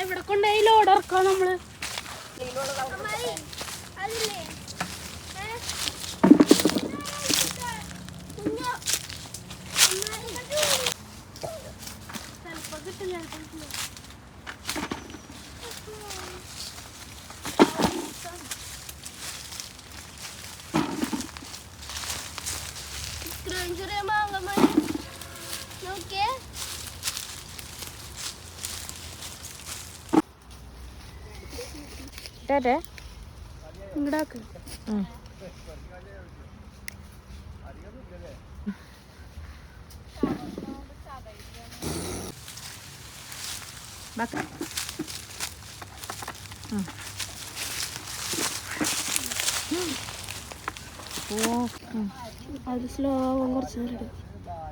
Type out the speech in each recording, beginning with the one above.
എവിടെ കൊണ്ടുപോയി ലോഡ് ഇറക്കാം നമ്മൾ? അമ്മായി, അതില്ലേ? ഏ? നോക്കിയേ. ഇട്ടേ ഇങ്ങടാക്ക്. അത് സ്ലോ കുറച്ച് നേരം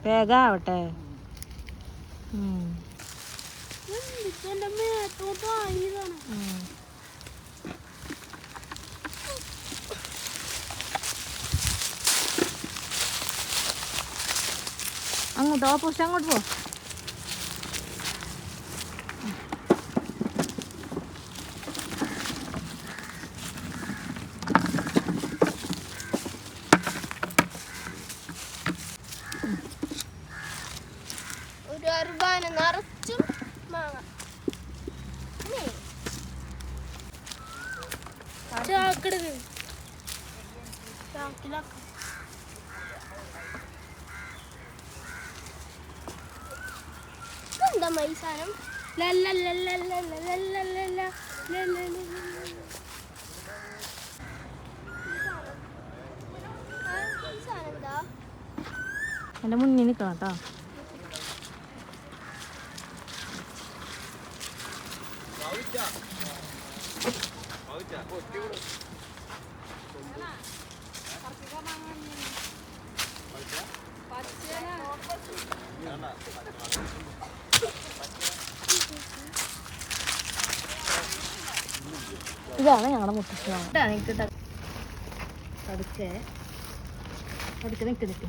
വേഗം ആവട്ടെ. എന്റെ മേത്തോട്ട് ആയതാണ് ഉം. അങ്ങോട്ട് ഓപ്പോസിറ്റ് അങ്ങോട്ട് പോ കറുവാന നിറച്ചും മാങ്ങ എന്റെ മുന്നിൽ നിൽക്കണം കേട്ടോ ഇതാണ് ഞങ്ങളുടെ മുത്തശ്ശനാണ് പതുക്കെ പതുക്കെ നിൽക്ക് നിൽക്ക്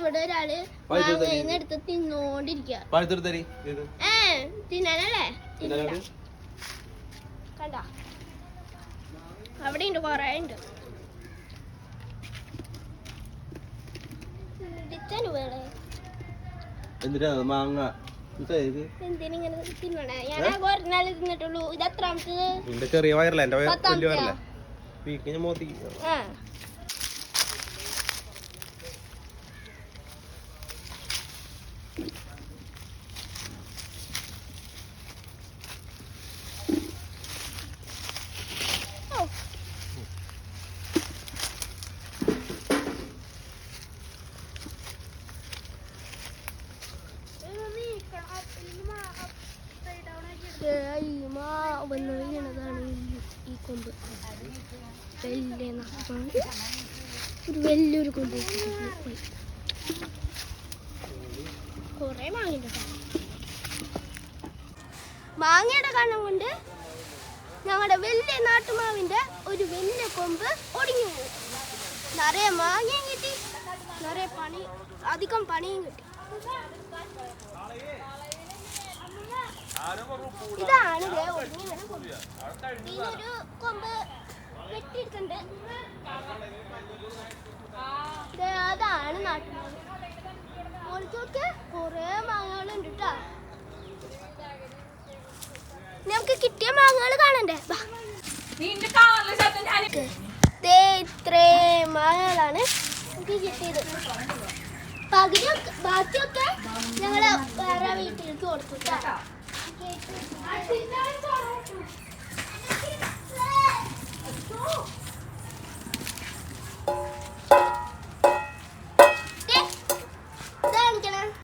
ഇവിടെ ഒരാൾ എടുത്ത് തിന്നോണ്ടിരിക്കുക ഏ തിന്നാനല്ലേ? കണ്ട. അവിടെ ഉണ്ട് കൊറേ ഉണ്ട്. എന്തിനാ? മാങ്ങ. ചെറിയ വയറല്ലേ? എന്റെ വലിയ വയറല്ലേ? വീക്കിന് മോത്തി ഈ കൊമ്പ്. ഒരു വലിയൊരു കൊമ്പ്. മാങ്ങയുടെ കാരണം കൊണ്ട് ഞങ്ങളുടെ വലിയ നാട്ടുമാവിന്റെ ഒരു വലിയ കൊമ്പ് ഒടിഞ്ഞു പോയി നിറയെ മാങ്ങയും കിട്ടി. നിറയെ പണി അധികം പണിയും കിട്ടി. ഇതാണ് ഇതിനൊരു കൊമ്പ് വെട്ടിയിട്ടുണ്ട്. അതാണ് നാട്ടിൽ മുറിച്ചൊക്കെ കുറേ മാങ്ങകളുണ്ട് കേട്ടോ നമുക്ക് കിട്ടിയ മാങ്ങകൾ കാണണ്ടേ? ഇത്രയും മാങ്ങകളാണ് എനിക്ക് കിട്ടിയത്. പകുതി ബാക്കിയൊക്കെ ഞങ്ങൾ വേറെ വീട്ടിലേക്ക് കൊടുത്തു കേട്ടോ. I think that's all